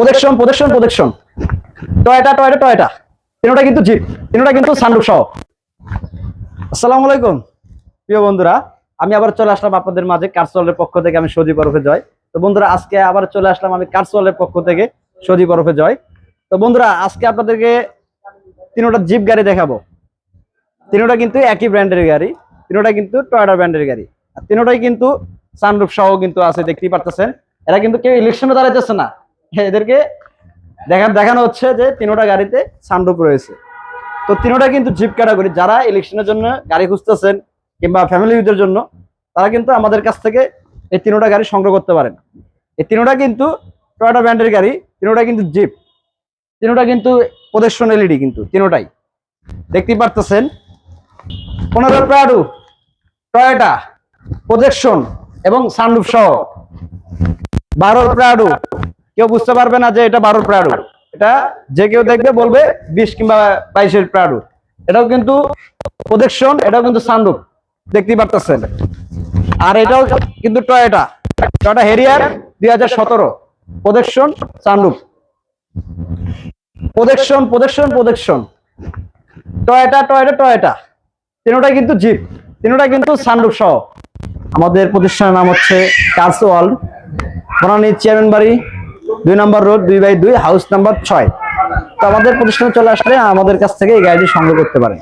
Protection protection protection Toyota Toyota Toyota. তিনটা কিন্তু zip, তিনটা কিন্তু সানরুফ সহ। আসসালামু আলাইকুম, প্রিয় বন্ধুরা। আমি আবার চলে আসলাম আপনাদের মাঝে কারসলের পক্ষ থেকে, আমি সজীব বরফে জয়। তো বন্ধুরা, আজকে আবার চলে আসলাম আমি কারসলের পক্ষ থেকে, সজীব বরফে জয়। তো বন্ধুরা, আজকে আপনাদেরকে তিনটা জিপ গাড়ি দেখাবো। তিনটা কিন্তু একই ব্র্যান্ডের গাড়ি, তিনটা কিন্তু টয়োটা ব্র্যান্ডের গাড়ি। আর তিনটাই কিন্তু সানরুফ সহ কিন্তু আছে, দেখতেই পারতেছেন। এরা কিন্তু কেউ ইলেকশনে দাঁড়াইতেছে না। এদেরকে দেখা দেখানো হচ্ছে যে তিনোটা গাড়িতে সানরুফ রয়েছে। তো তিনোটা কিন্তু জিপ ক্যাটাগরি যারা ইলেকশনের জন্য গাড়ি খুঁজতেছেন কিংবা ফ্যামিলি ইউজের জন্য, তারা কিন্তু আমাদের কাছ থেকে এই তিনোটা গাড়ি সংগ্রহ করতে পারেন। এই তিনোটা কিন্তু টয়োটা ব্র্যান্ডের গাড়ি, তিনোটা কিন্তু জিপ তিনোটা কিন্তু প্রদর্শন এলইডি কিন্তু, তিনোটাই। দেখতেই পারতেছেন, পনেরো প্রাডু টয়োটা প্রজেকশন এবং সানরুফ সহ। বারো প্রাডু কেউ বুঝতে পারবে না যে এটা বারোর প্রাডু। এটা যে কেউ দেখবে বলবে বিশ কিংবা বাইশের প্রাডু। এটাও কিন্তু প্রজেকশন এটাও কিন্তু সানরুফ দেখতেই পারতেছেন। আর এটাও কিন্তু টয়োটা। টয়োটা হেরিয়ার দুই হাজার সতেরো। Projection sunroof projection projection projection Toyota Toyota Toyota. তিনোটাই কিন্তু জিপ। তিনোটাই কিন্তু সানরুফ সহ। আমাদের প্রতিষ্ঠানের নাম হচ্ছে কার্সওয়াল। বনানী চেয়ারম্যান বাড়ি। দুই নম্বর রোড, দুই বাই দুই, হাউস নাম্বার ছয়। তো আমাদের প্রতিষ্ঠানে চলে আসলে আমাদের কাছ থেকে এই গাড়িটি সংগ্রহ করতে পারেন।